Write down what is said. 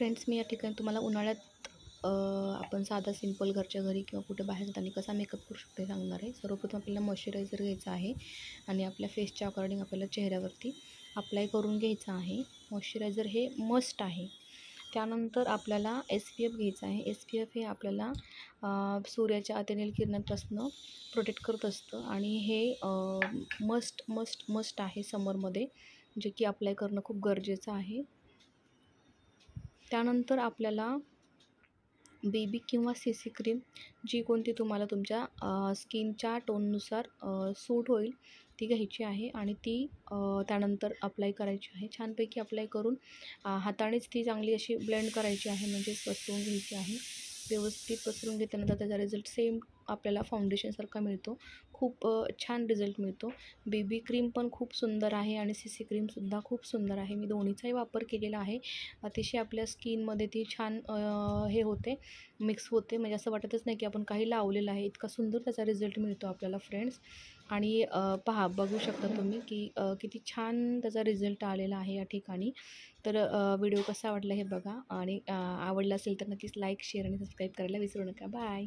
Friends मी या ठिकाणी तुम्हाला उन्हाळ्यात आपण साधा सिंपल घरच्या घरी किंवा कुठे बाहेर जाताना कसा मेकअप करू शकतो हे सांगणार आहे. सर्वप्रथम आपल्याला मॉइश्चरायझर घ्यायचा आहे आणि आपल्या फेसच्या अकॉर्डिंग आपल्याला चेहऱ्यावरती अप्लाय करून घ्यायचं आहे. मॉइश्चरायझर हे मस्ट आहे. त्यानंतर आपल्याला एस पी एफ घ्यायचं आहे. एस पी एफ हे आपल्याला सूर्याच्या अतिनील किरणापासून प्रोटेक्ट करत असतं आणि हे मस्ट मस्ट मस्ट आहे समरमध्ये जे की अप्लाय करणं खूप गरजेचं आहे. त्यानंतर आपल्याला बेबी किंवा सी सी क्रीम जी कोणती तुम्हाला तुमच्या स्किनच्या टोननुसार सूट होईल ती घ्यायची आहे आणि ती त्यानंतर अप्लाय करायची आहे. छानपैकी अप्लाय करून हातानेच ती चांगली अशी ब्लेंड करायची आहे म्हणजेच पसरून घ्यायची आहे. व्यवस्थित पसरून घेतल्यानंतर त्याचा रिझल्ट सेम आपल्याला फाउंडेशनसारखा मिळतो. खूप छान रिझल्ट मिळतो. बेबी क्रीम पण खूप सुंदर आहे आणि सी सी क्रीमसुद्धा खूप सुंदर आहे. मी दोन्हीचाही वापर केलेला आहे. अतिशय आपल्या स्किनमध्ये ती छान हे होते मिक्स होते. म्हणजे असं वाटतच नाही की आपण काही लावलेलं आहे. इतका सुंदर त्याचा रिझल्ट मिळतो आपल्याला फ्रेंड्स आणि पहा बघू शकता तुम्ही की किती छान त्याचा रिझल्ट आलेला आहे या ठिकाणी. तर व्हिडिओ कसा वाटला हे बघा. आणि आवडला असेल तर नक्कीच लाईक शेअर आणि सबस्क्राईब करायला विसरू नका. बाय